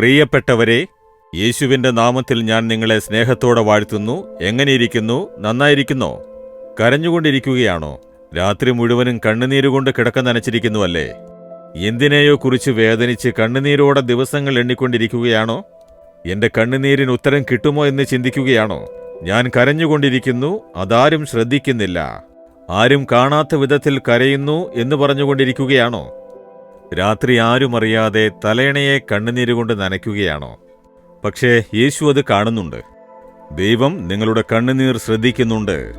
പ്രിയപ്പെട്ടവരെ യേശുവിന്റെ നാമത്തിൽ ഞാൻ നിങ്ങളെ സ്നേഹത്തോടെ വാഴ്ത്തുന്നു. എങ്ങനെയിരിക്കുന്നു? നന്നായിരിക്കുന്നോ? കരഞ്ഞുകൊണ്ടിരിക്കുകയാണോ? രാത്രി മുഴുവനും കണ്ണുനീരുകൊണ്ട് കിടക്ക നനച്ചിരിക്കുന്നുവല്ലേ? എന്തിനെയോ കുറിച്ച് വേദനിച്ച് കണ്ണുനീരോടെ ദിവസങ്ങൾ എണ്ണിക്കൊണ്ടിരിക്കുകയാണോ? എന്റെ കണ്ണുനീരിന് ഉത്തരം കിട്ടുമോ എന്ന് ചിന്തിക്കുകയാണോ? ഞാൻ കരഞ്ഞുകൊണ്ടിരിക്കുന്നു അതാരും ശ്രദ്ധിക്കുന്നില്ല. ആരും കാണാത്ത വിധത്തിൽ കരയുന്നു എന്ന് പറഞ്ഞുകൊണ്ടിരിക്കുകയാണോ? രാത്രി ആരും അറിയാതെ തലയണയെ കണ്ണുനീരുകൊണ്ട് നനയ്ക്കുകയാണോ? പക്ഷേ യേശു അത് കാണുന്നുണ്ട്. ദൈവം നിങ്ങളുടെ കണ്ണുനീർ ശ്രദ്ധിക്കുന്നുണ്ട്.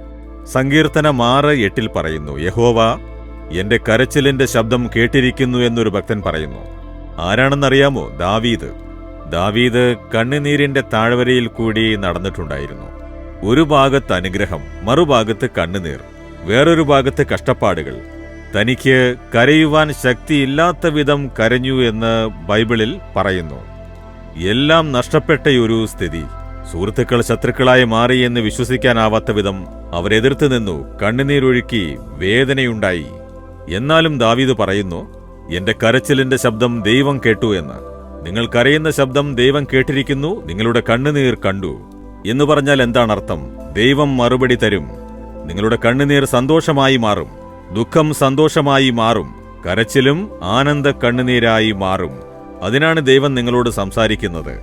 സങ്കീർത്തനം ആറ് എട്ടിൽ പറയുന്നു യഹോവ എന്റെ കരച്ചിലിന്റെ ശബ്ദം കേട്ടിരിക്കുന്നു എന്നൊരു ഭക്തൻ പറയുന്നു. ആരാണെന്നറിയാമോ? ദാവീദ്. ദാവീദ് കണ്ണുനീരിന്റെ താഴ്വരയിൽ കൂടി നടന്നിട്ടുണ്ടായിരുന്നു. ഒരു ഭാഗത്ത് അനുഗ്രഹം മറുഭാഗത്ത് കണ്ണുനീർ വേറൊരു ഭാഗത്ത് കഷ്ടപ്പാടുകൾ. തനിക്ക് കരയുവാൻ ശക്തിയില്ലാത്ത വിധം കരഞ്ഞു എന്ന് ബൈബിളിൽ പറയുന്നു. എല്ലാം നഷ്ടപ്പെട്ടയൊരു സ്ഥിതി. സുഹൃത്തുക്കൾ ശത്രുക്കളായി മാറി എന്ന് വിശ്വസിക്കാനാവാത്ത വിധം അവരെതിർത്ത് നിന്നു കണ്ണുനീരൊഴുക്കി വേദനയുണ്ടായി. എന്നാലും ദാവീദ് പറയുന്നു എന്റെ കരച്ചിലിന്റെ ശബ്ദം ദൈവം കേട്ടു എന്ന്. നിങ്ങൾ കരയുന്ന ശബ്ദം ദൈവം കേട്ടിരിക്കുന്നു നിങ്ങളുടെ കണ്ണുനീർ കണ്ടു. എന്ന് പറഞ്ഞാൽ എന്താണ് അർത്ഥം? ദൈവം മറുപടി തരും. നിങ്ങളുടെ കണ്ണുനീർ സന്തോഷമായി മാറും. ദുഃഖം സന്തോഷമായി മാറും കരച്ചിലും ആനന്ദ കണ്ണുനീരായി മാറും. അതിനാണ് ദൈവം നിങ്ങളോട് സംസാരിക്കുന്നത്.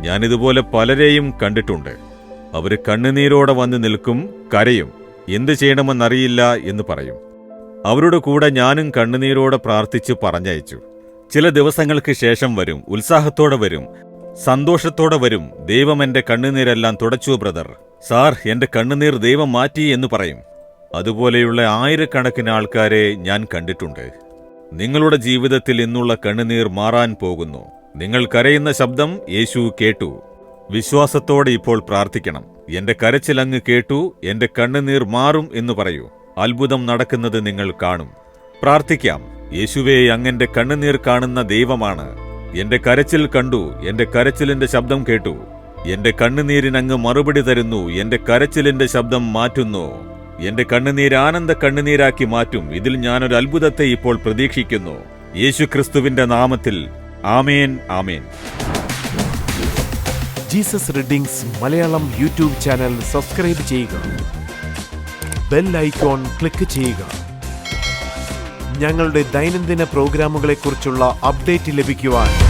ഞാനിതുപോലെ പലരെയും കണ്ടിട്ടുണ്ട്. അവർ കണ്ണുനീരോടെ വന്ന് നിൽക്കും കരയും എന്ത് ചെയ്യണമെന്നറിയില്ല എന്ന് പറയും. അവരുടെ കൂടെ ഞാനും കണ്ണുനീരോടെ പ്രാർത്ഥിച്ചു പറഞ്ഞയച്ചു. ചില ദിവസങ്ങൾക്ക് ശേഷം വരും ഉത്സാഹത്തോടെ വരും സന്തോഷത്തോടെ വരും. ദൈവം എന്റെ കണ്ണുനീരെല്ലാം തുടച്ചു ബ്രദർ. സാർ എന്റെ കണ്ണുനീർ ദൈവം മാറ്റി എന്ന് പറയും. അതുപോലെയുള്ള ആയിരക്കണക്കിന് ആൾക്കാരെ ഞാൻ കണ്ടിട്ടുണ്ട്. നിങ്ങളുടെ ജീവിതത്തിൽ ഇന്നുള്ള കണ്ണുനീർ മാറാൻ പോകുന്നു. നിങ്ങൾ കരയുന്ന ശബ്ദം യേശു കേട്ടു. വിശ്വാസത്തോടെ ഇപ്പോൾ പ്രാർത്ഥിക്കണം. എന്റെ കരച്ചിലങ്ങ് കേട്ടു എന്റെ കണ്ണുനീർ മാറും എന്ന് പറയൂ. അത്ഭുതം നടക്കുന്നത് നിങ്ങൾ കാണും. പ്രാർത്ഥിക്കാം. യേശുവെ അങ്ങന്റെ കണ്ണുനീർ കാണുന്ന ദൈവമാണ്. എന്റെ കരച്ചിൽ കണ്ടു എന്റെ കരച്ചിലിന്റെ ശബ്ദം കേട്ടു. എന്റെ കണ്ണുനീരിനങ്ങ് മറുപടി തരുന്നു എന്റെ കരച്ചിലിന്റെ ശബ്ദം മാറ്റുന്നു. എന്റെ കണ്ണുനീർ ആനന്ദ കണ്ണുനീരാക്കി മാറ്റും. ഇതിൽ ഞാനൊരു അത്ഭുതത്തെ ഇപ്പോൾ പ്രതീക്ഷിക്കുന്നു. യേശു ക്രിസ്തുവിന്റെ നാമത്തിൽ amen amen. Jesus readings Malayalam YouTube channel subscribe ചെയ്യുക. ബെൽ ഐക്കോൺ ക്ലിക്ക് ചെയ്യുക. ഞങ്ങളുടെ ദൈനംദിന പ്രോഗ്രാമുകളെക്കുറിച്ചുള്ള അപ്ഡേറ്റ് ലഭിക്കുവാൻ